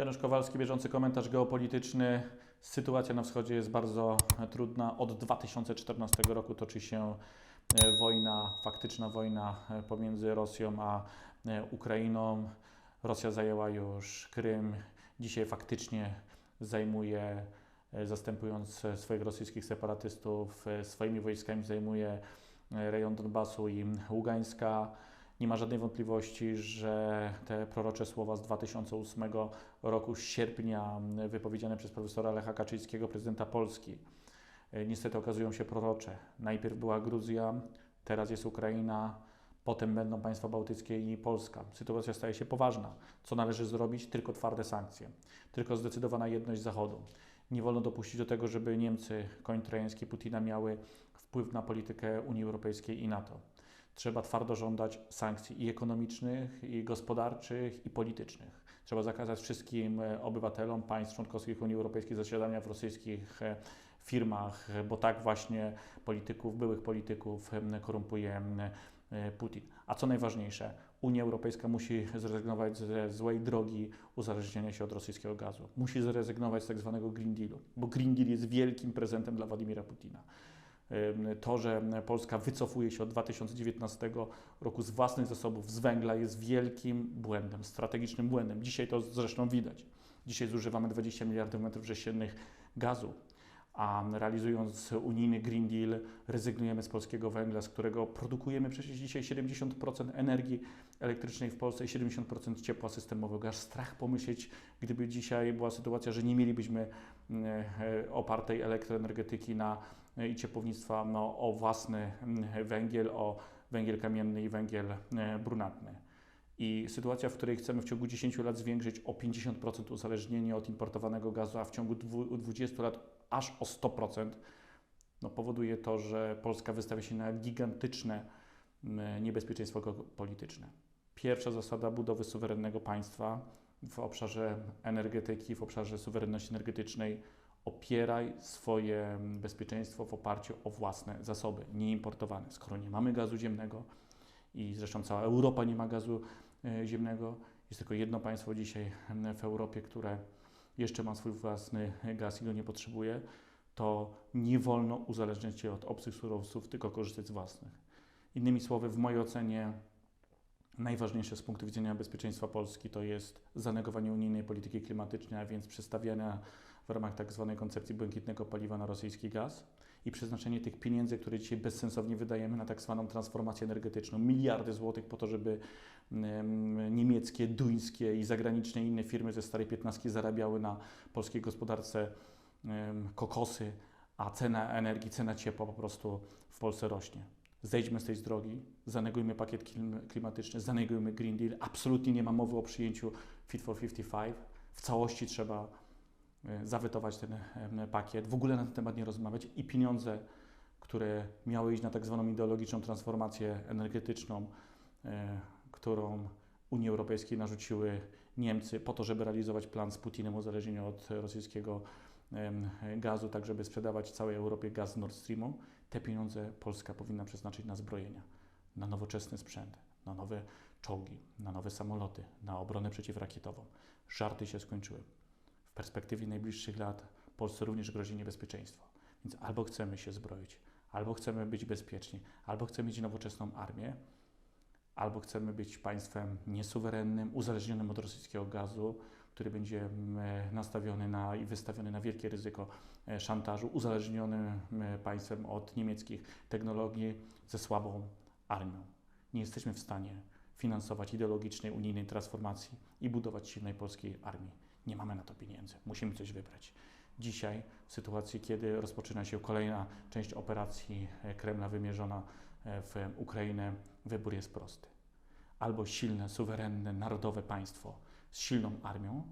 Janusz Kowalski, bieżący komentarz geopolityczny. Sytuacja na wschodzie jest bardzo trudna. Od 2014 roku toczy się e, wojna, faktyczna wojna e, pomiędzy Rosją a e, Ukrainą. Rosja zajęła już Krym. Dzisiaj faktycznie zajmuje, zastępując swoich rosyjskich separatystów, swoimi wojskami zajmuje rejon Donbasu i Ługańska. Nie ma żadnej wątpliwości, że te prorocze słowa z 2008 roku, sierpnia, wypowiedziane przez profesora Lecha Kaczyńskiego, prezydenta Polski, e, niestety okazują się prorocze. Najpierw była Gruzja, teraz jest Ukraina, potem będą państwa bałtyckie i Polska. Sytuacja staje się poważna. Co należy zrobić? Tylko twarde sankcje, tylko zdecydowana jedność Zachodu. Nie wolno dopuścić do tego, żeby Niemcy, koń trojański Putina, miały wpływ na politykę Unii Europejskiej i NATO. Trzeba twardo żądać sankcji i ekonomicznych, i gospodarczych, i politycznych. Trzeba zakazać wszystkim e, obywatelom państw członkowskich Unii Europejskiej zasiadania w rosyjskich e, firmach, bo tak właśnie polityków, byłych polityków korumpuje e, Putin. A co najważniejsze, Unia Europejska musi zrezygnować ze złej drogi uzależnienia się od rosyjskiego gazu. Musi zrezygnować z tak zwanego Green Dealu, bo Green Deal jest wielkim prezentem dla Władimira Putina. To, że Polska wycofuje się od 2019 roku z własnych zasobów z węgla jest wielkim błędem, strategicznym błędem. Dzisiaj to zresztą widać. Dzisiaj zużywamy 20 miliardów metrów sześciennych gazu, a realizując unijny Green Deal rezygnujemy z polskiego węgla, z którego produkujemy przecież dzisiaj 70% energii elektrycznej w Polsce i 70% ciepła systemowego. Aż strach pomyśleć, gdyby dzisiaj była sytuacja, że nie mielibyśmy mm, e, opartej elektroenergetyki na e, i ciepłownictwa no, o własny mm, węgiel, o węgiel kamienny i węgiel e, brunatny. I sytuacja, w której chcemy w ciągu 10 lat zwiększyć o 50% uzależnienie od importowanego gazu, a w ciągu dwu- 20 lat aż o 100%, no, powoduje to, że Polska wystawia się na gigantyczne mm, niebezpieczeństwo polityczne. Pierwsza zasada budowy suwerennego państwa w obszarze energetyki, w obszarze suwerenności energetycznej opieraj swoje bezpieczeństwo w oparciu o własne zasoby, nieimportowane. Skoro nie mamy gazu ziemnego i zresztą cała Europa nie ma gazu e, ziemnego, jest tylko jedno państwo dzisiaj w Europie, które jeszcze ma swój własny gaz i go nie potrzebuje, to nie wolno uzależniać się od obcych surowców, tylko korzystać z własnych. Innymi słowy, w mojej ocenie najważniejsze z punktu widzenia bezpieczeństwa Polski to jest zanegowanie unijnej polityki klimatycznej, a więc przestawiania w ramach tak zwanej koncepcji błękitnego paliwa na rosyjski gaz i przeznaczenie tych pieniędzy, które dzisiaj bezsensownie wydajemy na tak zwaną transformację energetyczną, miliardy złotych po to, żeby em, niemieckie, duńskie i zagraniczne inne firmy ze starej piętnastki zarabiały na polskiej gospodarce kokosy, a cena energii, cena ciepła po prostu w Polsce rośnie. Zejdźmy z tej drogi, zanegujmy pakiet klim- klimatyczny, zanegujmy Green Deal. Absolutnie nie ma mowy o przyjęciu Fit for 55. W całości trzeba e, zawetować ten pakiet, w ogóle na ten temat nie rozmawiać i pieniądze, które miały iść na tak zwaną ideologiczną transformację energetyczną, e, którą Unii Europejskiej narzuciły Niemcy po to, żeby realizować plan z Putinem uzależnienia od rosyjskiego gazu, tak żeby sprzedawać całej Europie gaz Nord Streamu. Te pieniądze Polska powinna przeznaczyć na zbrojenia, na nowoczesny sprzęt, na nowe czołgi, na nowe samoloty, na obronę przeciwrakietową. Żarty się skończyły. W perspektywie najbliższych lat Polsce również grozi niebezpieczeństwo. Więc albo chcemy się zbroić, albo chcemy być bezpieczni, albo chcemy mieć nowoczesną armię, albo chcemy być państwem niesuwerennym, uzależnionym od rosyjskiego gazu, który będzie nastawiony na i wystawiony na wielkie ryzyko e, szantażu, uzależnionym e, państwem od niemieckich technologii ze słabą armią. Nie jesteśmy w stanie finansować ideologicznej unijnej transformacji i budować silnej polskiej armii. Nie mamy na to pieniędzy. Musimy coś wybrać. Dzisiaj, w sytuacji, kiedy rozpoczyna się kolejna część operacji e, Kremla wymierzona e, w Ukrainę, wybór jest prosty. Albo silne, suwerenne, narodowe państwo z silną armią,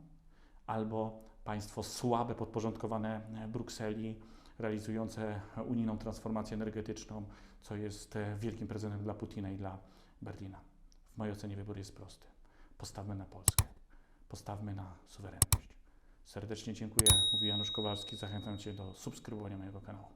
albo państwo słabe, podporządkowane e, Brukseli, realizujące unijną transformację energetyczną, co jest e, wielkim prezentem dla Putina i dla Berlina. W mojej ocenie wybór jest prosty. Postawmy na Polskę. Postawmy na suwerenność. Serdecznie dziękuję. Mówi Janusz Kowalski. Zachęcam Cię do subskrybowania mojego kanału.